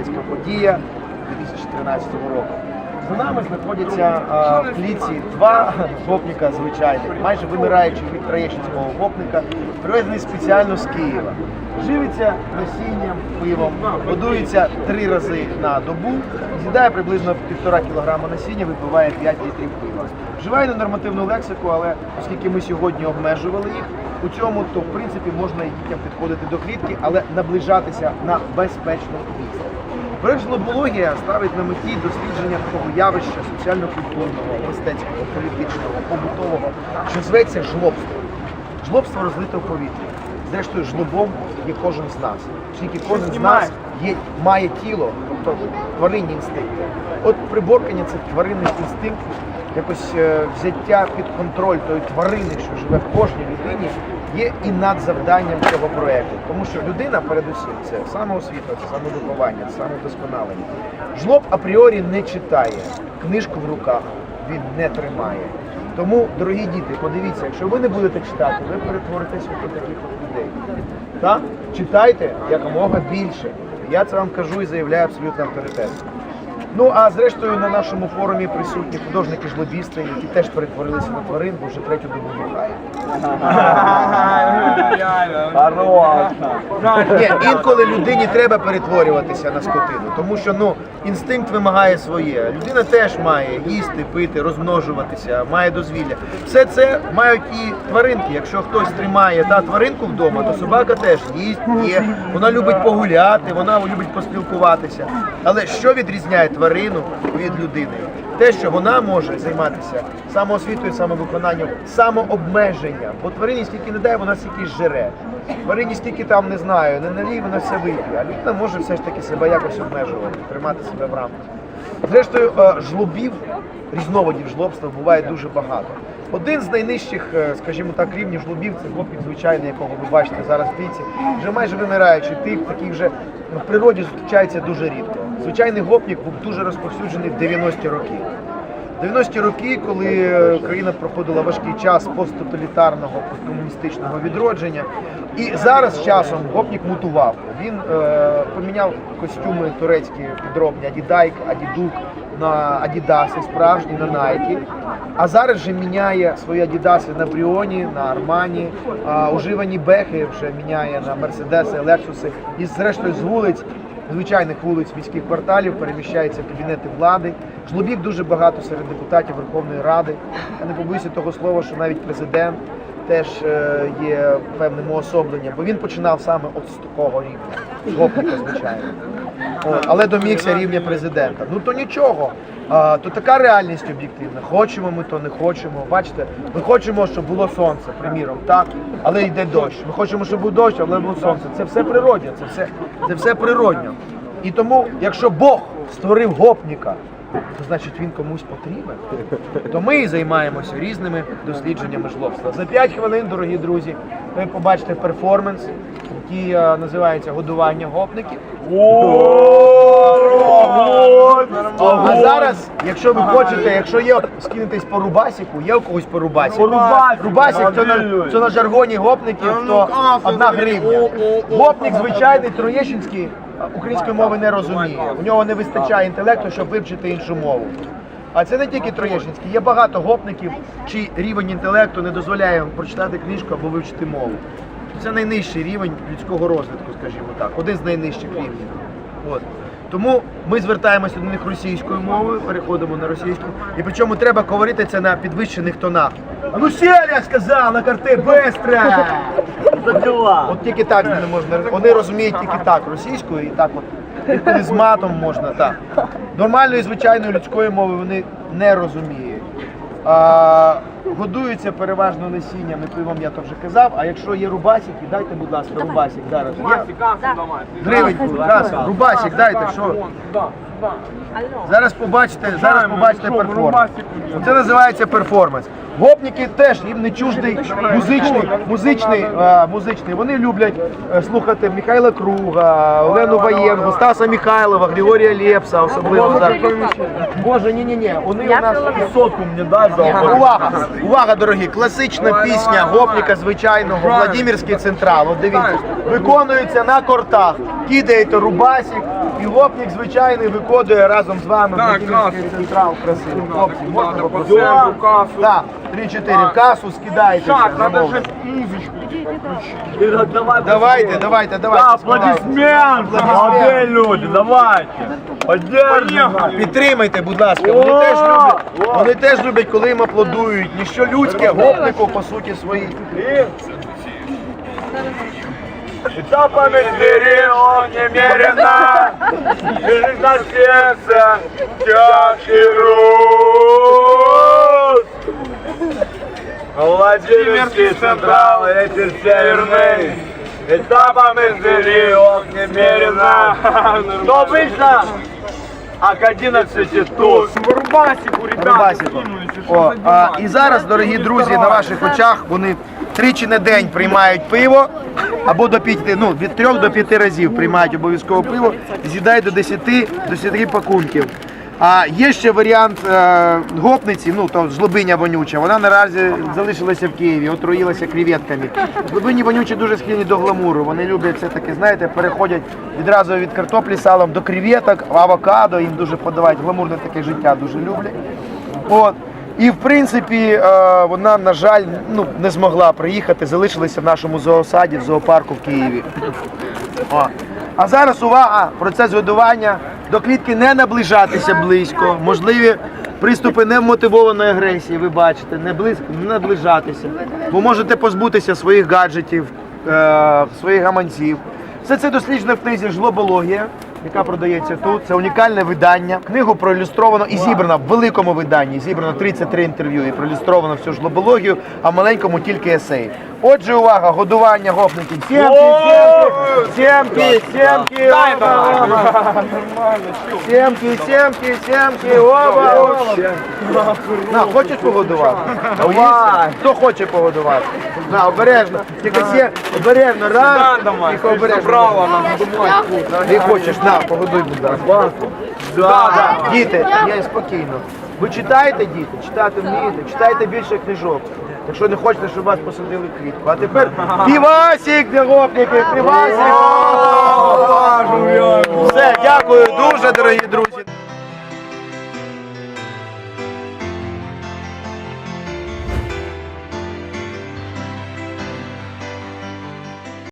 мистецька подія 2013 року. За нами знаходяться в кліці два гопніка звичайних, майже вимираючи від троєщинського гопника, привезений спеціально з Києва. Живиться насінням, пивом, годується три рази на добу, з'їдає приблизно півтора кілограма насіння, випиває 5 літрів пива. Вживає ненормативну лексику, але оскільки ми сьогодні обмежували їх у цьому, то в принципі можна і дітям підходити до клітки, але наближатися на безпечну відстань. Проект ставить на меті дослідження такого явища соціально-культурного, мистецького, політичного, побутового, що зветься жлобство. Жлобство розлите в повітрі. Зрештою, жлобом є кожен з нас. Оскільки кожен з нас є, має тіло, тобто тваринні інстинкти. От приборкання цих тваринних інстинктів, якось е, взяття під контроль тої тварини, що живе в кожній людині, є і надзавданням цього проекту. Тому що людина, передусім, це самоосвіта, це самовиховання, це самовдосконалення. Жлоб апріорі не читає, книжку в руках він не тримає. Тому, дорогі діти, подивіться, якщо ви не будете читати, ви перетворитеся в таких людей. Так? Читайте якомога більше. Я це вам кажу і заявляю абсолютно авторитетно. Ну а зрештою на нашому форумі присутні художники-жлобісти, які теж перетворилися на тварин, бо вже третю добу бухає. Ні, інколи людині треба перетворюватися на скотину, тому що ну інстинкт вимагає своє. Людина теж має їсти, пити, розмножуватися, має дозвілля. Все це мають і тваринки. Якщо хтось тримає та тваринку вдома, то собака теж їсть, є. Вона любить погуляти, вона любить поспілкуватися. Але що відрізняє тварину від людини? Те, що вона може займатися самоосвітою, самовиконанням, самообмеженням. Бо тварині стільки не дає, вона стільки жере. Тварині стільки там не знаю, не налій, вона все вип'є. А людина може все ж таки себе якось обмежувати, тримати себе в рамках. Зрештою, е, жлобів, різновидів жлобства буває дуже багато. Один з найнижчих, е, скажімо так, рівнів жлобів це гопник звичайний, якого ви бачите зараз в піці, вже майже вимираючий тип, такий вже в природі зустрічається дуже рідко. Звичайний гопник був дуже розповсюджений в 90-ті роки. 90-ті роки, коли е, країна проходила важкий час посттоталітарного, посткомуністичного відродження, і зараз часом гопнік мутував. Він е, поміняв костюми турецькі підробні Адідайк, Адідук на Адідаси справжні, на Найкі. А зараз вже міняє свої Адідаси на Бріоні, на Армані, а уживані бехи вже міняє на Мерседеси, Лексуси. І зрештою з вулиць звичайних вулиць міських кварталів переміщаються кабінети влади. Жлобів дуже багато серед депутатів Верховної Ради. Я не побоюся того слова, що навіть президент теж е, є певним уособленням, бо він починав саме з такого рівня, гопника, звичайно. О, але домігся рівня президента. Ну то нічого. То така реальність об'єктивна. Хочемо ми, то не хочемо. Бачите, ми хочемо, щоб було сонце, приміром, так, але йде дощ. Ми хочемо, щоб був дощ, але було сонце. Це все природне, це все, це все природньо. І тому, якщо Бог створив гопніка, то значить він комусь потрібен. То ми займаємося різними дослідженнями жлобства. За 5 хвилин, дорогі друзі, ви побачите перформанс, який е, називається годування гопників. А зараз, якщо ви хочете, якщо є скинетесь по рубасіку, є у когось по рубасіку. Рубасик. Рубасік це на, це на жаргоні гопників, то одна гривня. Гопник звичайний троєщинський української мови не розуміє. У нього не вистачає інтелекту, щоб вивчити іншу мову. А це не тільки Троєщинський, є багато гопників, чий рівень інтелекту не дозволяє прочитати книжку або вивчити мову. Це найнижчий рівень людського розвитку, скажімо так, один з найнижчих рівнів. От. Тому ми звертаємося до них російською мовою, переходимо на російську. І причому треба говорити це на підвищених тонах. А ну сіля, на карти, бистро! От тільки так не можна. Вони розуміють тільки так російською і так от. і з матом можна, так. Нормальної, звичайної людської мови вони не розуміють. А, годуються переважно насінням і пивом, я то вже казав. А якщо є рубасики, дайте, будь ласка, рубасик зараз. Є? Гривень, каса, рубасик, дайте, що? Зараз побачите, зараз побачите перформанс. Це називається перформанс. Гопніки теж їм не чуждий музичний, музичний, е, музичний. Вони люблять е, слухати Михайла Круга, Олену Воєнку, Стаса Михайлова, Григорія Лепса, особливо зараз. Боже, ні, ні, ні. Вони у нас Сотку мені дай за увага, увага, дорогі. Класична пісня гопніка звичайного Владимирський централ. От дивіться, виконується на кортах. Кидаєте рубасик, І гопник звичайний виконує разом з вами Так, Владимирський касу. централ красиво. Хлопці, можна Надо попросити? пацанку, касу. Так, 3-4 в касу скидайте. Так, все, надо замовлено. же музычку включить. Давайте, давайте, давайте. Да, співайте. аплодисменты, молодые люди, давайте. Поддержим. Підтримайте, будь ласка. Вони О! теж люблять, вони теж люблять, коли їм аплодують. Ніщо людське, гопнику, по суті, свої. Этапами двери он немерено, Лежит на сердце тяжкий груз. Владимирский централ, ветер северный, Этапами двери он немерено, Но обычно а к 11 тут. Барбасику, ребята, Барбасику. кинулись. и что О, за а, дела? і зараз, дорогі друзі, на ваших очах вони тричі на день приймають пиво, або до п'яти, ну, від трьох до п'яти разів приймають обов'язково пиво, з'їдають до 10, до 10 пакунків. А є ще варіант е, гопниці, ну то жлобиня вонюча. Вона наразі залишилася в Києві, отруїлася креветками. Жлобині вонючі дуже схильні до гламуру. Вони люблять все таки, знаєте, переходять відразу від картоплі салом до креветок, авокадо. Їм дуже подавають гламурне таке життя, дуже люблять. От. І в принципі е, вона, на жаль, ну, не змогла приїхати, залишилася в нашому зоосаді, в зоопарку в Києві. О. А зараз увага, процес годування. До клітки не наближатися близько. Можливі приступи невмотивованої агресії, ви бачите, не близько, не наближатися. Ви можете позбутися своїх гаджетів, е, своїх гаманців. Все це досліджено в книзі Жлобологія, яка продається тут. Це унікальне видання. Книгу проілюстровано і зібрано в великому виданні. Зібрано 33 інтерв'ю і проілюстровано всю жлобологію, а в маленькому тільки есеї. Отже, увага, годування гопників. Сімки, сімки, сімки, сімки, сімки, сімки, оба, оба. На, хочеш погодувати? Давай. Хто хоче погодувати? На, обережно. Тільки сє, обережно, раз. Тільки обережно. Ти хочеш, на, погодуй, будь ласка. Да, да. Діти, я спокійно. Ви читаєте, діти? Читати вмієте? Читайте більше книжок. Якщо не хочете, щоб вас посадили в квітку. А тепер півасік, де гопники, півасік! Все, дякую дуже, дорогі друзі.